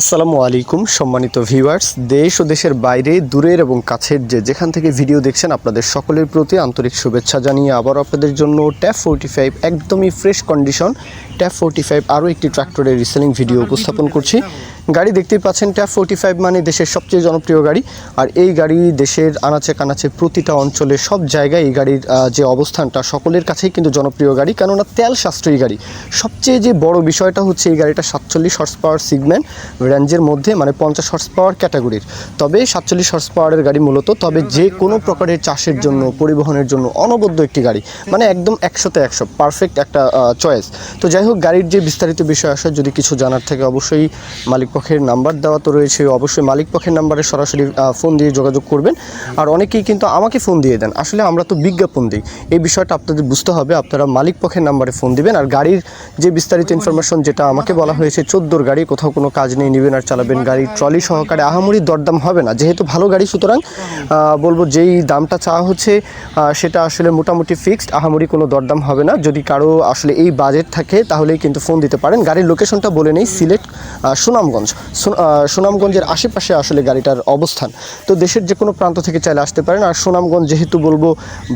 আসসালামু আলাইকুম, সম্মানিত ভিউয়ার্স। দেশ ও দেশের বাইরে, দূরের এবং কাছের যে যেখান থেকে ভিডিও দেখছেন, আপনাদের সকলের প্রতি আন্তরিক শুভেচ্ছা জানিয়ে আবার আপনাদের জন্য ট্যাপ ফোরটি ফাইভ একদমই fresh condition TAFE forty five আরও একটি ট্রাক্টরের রিসেলিং ভিডিও উপস্থাপন করছি। গাড়ি দেখতেই পাচ্ছেন ট্যাপ ফোরটি ফাইভ মানে দেশের সবচেয়ে জনপ্রিয় গাড়ি। আর এই গাড়ি দেশের আনাচে কানাচে প্রতিটা অঞ্চলে সব জায়গায় এই গাড়ির যে অবস্থানটা সকলের কাছেই কিন্তু জনপ্রিয় গাড়ি। কেননা তেল সাশ্রয়ী গাড়ি। সবচেয়ে যে বড় বিষয়টা হচ্ছে এই গাড়িটা সাতচল্লিশ হর্স পাওয়ার সিগমেন্ট রেঞ্জের মধ্যে মানে পঞ্চাশ হর্স পাওয়ার ক্যাটাগরির তবে সাতচল্লিশ হর্স পাওয়ারের গাড়ি মূলত তবে যে কোনো প্রকারের চাষের জন্য পরিবহনের জন্য অনবদ্য একটি গাড়ি। মানে একদম একশোতে একশো পারফেক্ট একটা চয়েস তো যাই হোক গাড়ির যে বিস্তারিত বিষয় আসে, যদি কিছু জানার থাকে অবশ্যই মালিক পক্ষের নাম্বার দেওয়া তো রয়েছে। অবশ্যই মালিক পক্ষের নাম্বারে সরাসরি ফোন দিয়ে যোগাযোগ করবেন। আর অনেকেই কিন্তু আমাকে ফোন দিয়ে দেন। আসলে আমরা তো বিজ্ঞাপন দিই। এই বিষয়টা আপনাদের বুঝতে হবে। আপনারা মালিক পক্ষের নাম্বারে ফোন দিবেন। আর গাড়ির যে বিস্তারিত ইনফরমেশন যেটা আমাকে বলা হয়েছে, চোদ্দোর গাড়ি, কোথাও কোনো কাজ নেই, নেবেন আর চালাবেন গাড়ি ট্রলি সহকারে আহামরি দরদাম হবে না। যেহেতু ভালো গাড়ি, সুতরাং বলব যেই দামটা চাওয়া হচ্ছে সেটা আসলে মোটামুটি ফিক্সড আহামরি কোনো দরদাম হবে না। যদি কারও আসলে এই বাজেট থাকে তাহলেই কিন্তু ফোন দিতে পারেন। গাড়ির লোকেশনটা বলে নেই, সিলেট সুনামগঞ্জ। সুনামগঞ্জের আশেপাশে আসলে গাড়িটার অবস্থান। তো দেশের যে কোনো প্রান্ত থেকে চাইলে আসতে পারেন। আর সুনামগঞ্জ যেহেতু বলব,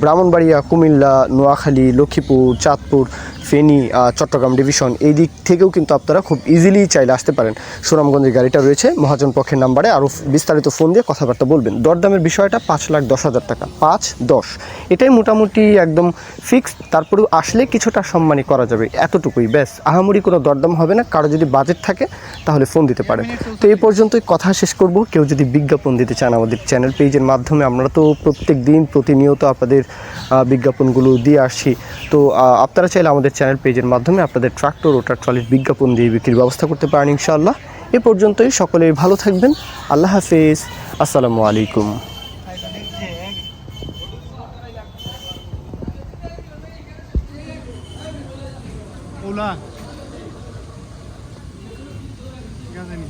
ব্রাহ্মণবাড়িয়া, কুমিল্লা, নোয়াখালী, লক্ষ্মীপুর, চাঁদপুর, ফেনী চট্টগ্রাম ডিভিশন এই দিক থেকেও কিন্তু আপনারা খুব ইজিলি চাইলে আসতে পারেন। সুনামগঞ্জের গাড়িটা রয়েছে, মহাজন পক্ষের নাম্বারে আরও বিস্তারিত ফোন দিয়ে কথাবার্তা বলবেন। দরদামের বিষয়টা পাঁচ লাখ দশ হাজার টাকা। পাঁচ, দশ। এটাই মোটামুটি একদম ফিক্সড তারপরেও আসলে কিছুটা সম্মানী করা যাবে, এতটুকুই। ব্যাস, আহামরি কোনো দরদাম হবে না। কারও যদি বাজেট থাকে, তাহলে ফোন দিতে পারেন। তো এই পর্যন্তই কথা শেষ করব। কেউ যদি বিজ্ঞাপন দিতে চান আমাদের চ্যানেল পেজের মাধ্যমে, আমরা তো প্রত্যেক দিন প্রতিনিয়ত আপনাদের বিজ্ঞাপনগুলো দিয়ে আসছি তো আপনারা চাইলে আমাদের চ্যানেল পেজের মাধ্যমে আপনাদের ট্রাক্টর ও ট্রাক্ট্রলির বিজ্ঞাপন দিয়ে বিক্রির ব্যবস্থা করতে পারেন ইনশাআল্লাহ। এ পর্যন্তই, সকলেই ভালো থাকবেন। আল্লাহ হাফেজ। আসসালামু আলাইকুম। ওলা ঠিক আছে নি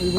ওইব